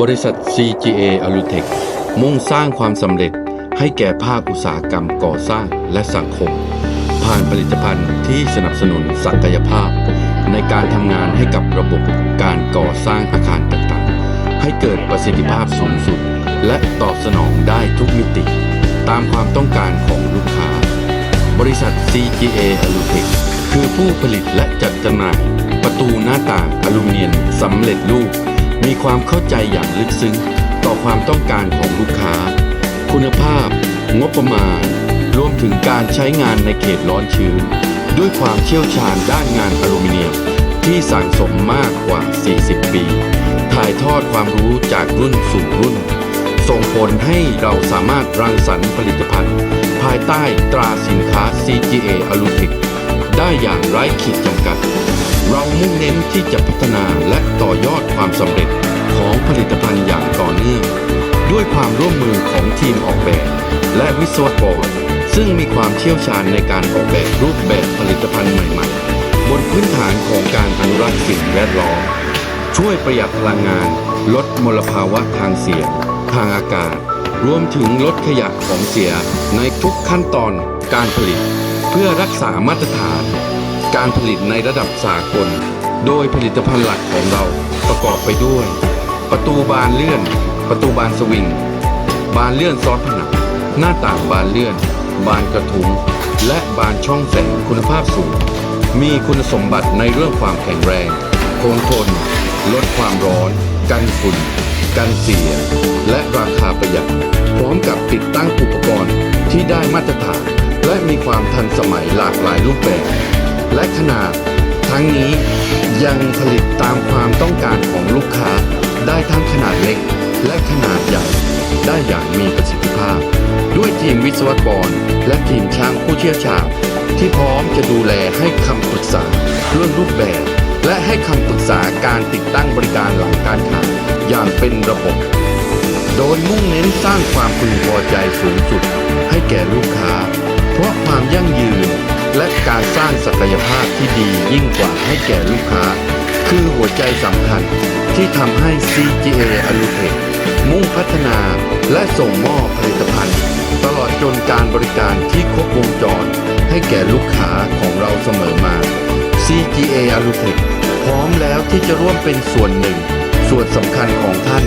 บริษัท CGA a l u t e c h มุ่งสร้างความสำเร็จให้แก่ภาคอุตสาหกรรมก่อสร้างและสังคม ผ่านผลิตภัณฑ์ที่สนับสนุนศักยภาพ ในการทำงานให้กับระบบการก่อสร้างอาคารต่างๆ ให้เกิดประสิทธิภาพสูงสุด และตอบสนองได้ทุกมิติ ตามความต้องการของลูกค้า บริษัท CGA a l u t e c h คือผู้ผลิตและจัดจำหน่าย ประตูหน้าต่างอลูมิเนียมสำเร็จรูป มีความเข้าใจอย่างลึกซึ้งต่อความต้องการของลูกค้า คุณภาพ งบประมาณ รวมถึงการใช้งานในเขตร้อนชื้น ด้วยความเชี่ยวชาญด้านงานอลูมิเนียม ที่สั่งสมมากกว่า 40 ปี ถ่ายทอดความรู้จากรุ่นสู่รุ่น ส่งผลให้เราสามารถรังสรรค์ผลิตภัณฑ์ ภายใต้ตราสินค้า CGA a l u t e c h ได้อย่างไร้ขีดจำกัด เรามุ่งเน้นที่จะพัฒนาและต่อยอดความสำเร็จของผลิตภัณฑ์อย่างต่อเนื่อง ด้วยความร่วมมือของทีมออกแบบ และวิศวกร ซึ่งมีความเชี่ยวชาญในการออกแบบรูปแบบผลิตภัณฑ์ใหม่ๆ บนพื้นฐานของการอนุรักษ์สิ่งแวดล้อม ช่วยประหยัดพลังงาน ลดมลภาวะทางเสียง ทางอากาศ รวมถึงลดขยะของเสียในทุกขั้นตอนการผลิต เพื่อรักษามาตรฐาน การผลิตในระดับสากล โดยผลิตภัณฑ์หลักของเราประกอบไปด้วย ประตูบานเลื่อน ประตูบานสวิง บานเลื่อนซ้อนผนัง หน้าต่างบานเลื่อน บานกระทุง และบานช่องแสงคุณภาพสูง มีคุณสมบัติในเรื่องความแข็งแรง คงทน ลดความร้อน กันฝุ่น กันเสีย และราคาประหยัด พร้อมกับติดตั้งอุปกรณ์ที่ได้มาตรฐาน และมีความทันสมัยหลากหลายรูปแบบ และขนาด ทั้งนี้ยังผลิตตามความต้องการของลูกค้า ได้ทั้งขนาดเล็ก และขนาดใหญ่ ได้อย่างมีประสิทธิภาพ ด้วยทีมวิศวกร และทีมช่างผู้เชี่ยวชาญที่พร้อมจะดูแลให้คำปรึกษาเรื่องรูปแบบ และให้คำปรึกษาการติดตั้งบริการหลังการขายอย่างเป็นระบบ โดยมุ่งเน้นสร้างความพึงพอใจสูงสุดให้แก่ลูกค้า เพราะความยั่งยืน และการสร้างศักยภาพที่ดียิ่งกว่าให้แก่ลูกค้า คือหัวใจสำคัญที่ทำให้ CGA a l u t e c มุ่งพัฒนาและส่งมอบผลิตภัณฑ์ ตลอดจนการบริการที่ครบวงจร ให้แก่ลูกค้าของเราเสมอมา CGA a l u t e c พร้อมแล้วที่จะร่วมเป็นส่วนหนึ่ง ส่วนสำคัญของท่าน